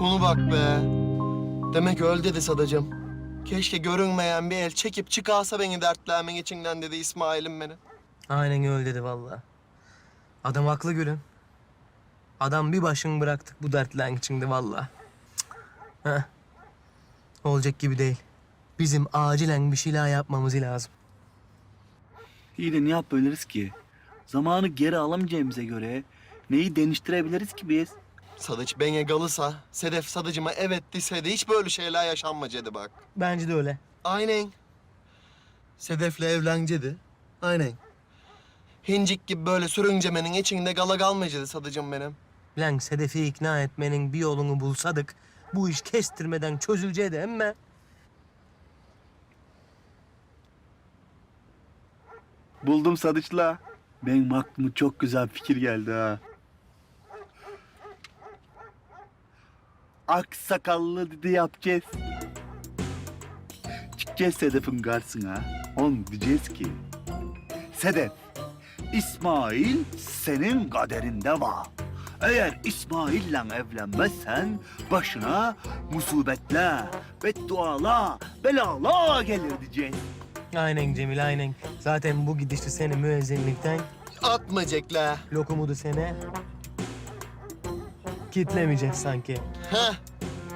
Bunu bak be. Demek öl dedi Sadacığım. Keşke görünmeyen bir el çekip çıkarsa beni dertlerimin içinden dedi İsmail'im beni. Aynen öyle dedi vallahi. Adam haklı gülüm. Adam bir başını bıraktık bu dertlerin içinde vallahi. Heh. Olacak gibi değil. Bizim acilen bir şeyler yapmamız lazım. İyi de ne yapabiliriz ki? Zamanı geri alamayacağımıza göre neyi değiştirebiliriz ki biz? Sadıç beni kalırsa Sedef Sadıcıma evet deseydi hiç böyle şeyler yaşanmayacaktı bak. Bence de öyle. Aynen. Sedef'le evlencedi. Aynen. Hincik gibi böyle sürüncemenin içinde gala kalmayacaktı Sadıcım benim. Lan Sedef'i ikna etmenin bir yolunu bulsadık bu iş kestirmeden çözüleceğiydi emme. Buldum Sadıç'la. Benim aklıma çok güzel fikir geldi ha. Aksakallı dedi yapacağız. Çıkacağız Sedef'in karşısına. On diyeceğiz ki... Sedef, İsmail senin kaderinde var. Eğer İsmail'le evlenmezsen başına musibetler, beddualar, belalar gelir diyeceğiz. Aynen Cemil aynen. Zaten bu gidişte seni müezzinlikten Atmayacaklar. lokumu da sene kitlemeyecek sanki. Heh.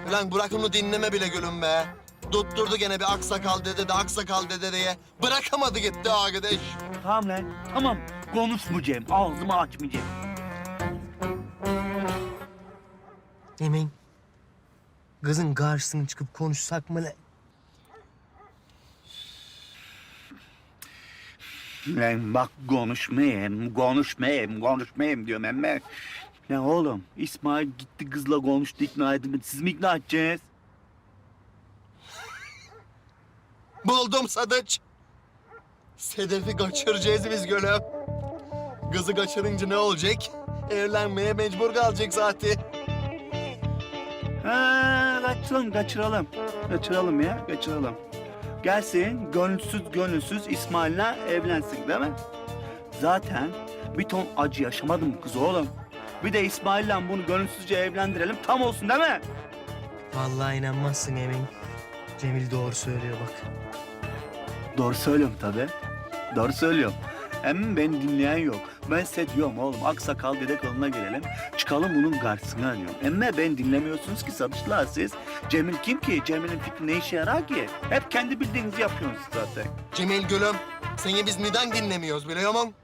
Ulan bırak onu dinleme bile gülüm be. Tutturdu gene bir aksakal dede de aksakal dede diye. Bırakamadı gitti arkadaş. Tamam lan, tamam. Konuşmayacağım, ağzımı açmayacağım. Emin. Kızın karşısına çıkıp konuşsak mı lan? Lan bak konuşmayayım, konuşmayayım, konuşmayayım diyorum emme. Ne oğlum, İsmail gitti kızla konuştu, ikna edilmedi. Siz mi ikna edeceksiniz? Buldum Sadıç. Sedef'i kaçıracağız biz gülüm. Kızı kaçırınca ne olacak? Evlenmeye mecbur kalacak zaten. Ha, kaçıralım, kaçıralım. Kaçıralım ya, kaçıralım. Gelsin, gönülsüz gönülsüz İsmail'le evlensin değil mi? Zaten bir ton acı yaşamadı mı kız oğlum? Bir de İsmail'le bunu gönülsüzce evlendirelim, tam olsun değil mi? Vallahi inanmazsın Emin. Cemil doğru söylüyor bak. Doğru söylüyorum tabii. Doğru söylüyorum. Hem beni dinleyen yok. Ben size diyorum oğlum aksakal dede koluna girelim. Çıkalım bunun karşısına diyorum. Emme ben dinlemiyorsunuz ki satışlar siz. Cemil kim ki? Cemil'in fikri ne işe yarar ki? Hep kendi bildiğinizi yapıyorsunuz zaten. Cemil gülüm, seni biz neden dinlemiyoruz biliyor musun?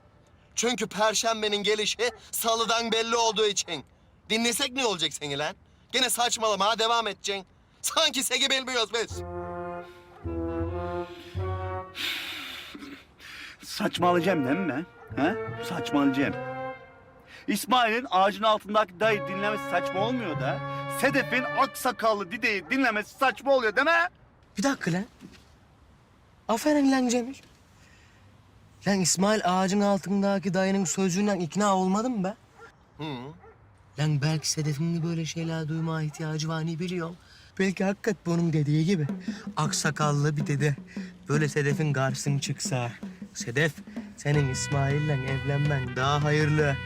Çünkü Perşembenin gelişi salıdan belli olduğu için. Dinlesek ne olacak seni lan? Gene saçmalamaya devam edeceksin. Sanki seni bilmiyoruz biz. Saçmalayacağım değil mi ben? He? Saçmalayacağım. İsmail'in ağacın altındaki dayı dinlemesi saçma olmuyor da... Sedef'in aksakallı dideyi dinlemesi saçma oluyor değil mi? Bir dakika lan. Aferin lan Cemil. Lan İsmail ağacın altındaki dayının sözünden ikna olmadın mı be? Hı. Lan belki Sedef'in de böyle şeyler duymaya ihtiyacı var ne biliyorum. Belki hakikat bunun dediği gibi. Aksakallı bir dede böyle Sedef'in karşısına çıksa. Sedef senin İsmail'le evlenmen daha hayırlı.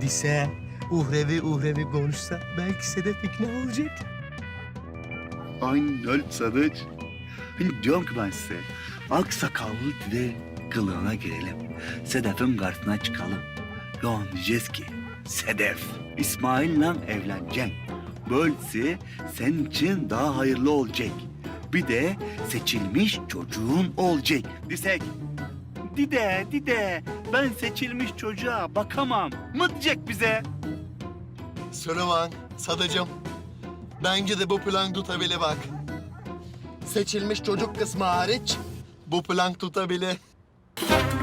Dise uhrevi uhrevi konuşsa belki Sedef ikna olacak. Aynen öyle Sadıç. Hani diyorum ki ben size, aksakallı dede kılığına girelim. Sedef'in karşısına çıkalım. Ya diyeceğiz ki, Sedef, İsmail'le evleneceksin. Böylesi senin için daha hayırlı olacak. Bir de seçilmiş çocuğun olacak. Desek, Dide, dide, ben seçilmiş çocuğa bakamam. Mı diyecek bize? Süleyman, Sadıcım. Bence de bu plan tutabilir bak. Seçilmiş çocuk kısmı hariç bu plan tutabilir. Thank you.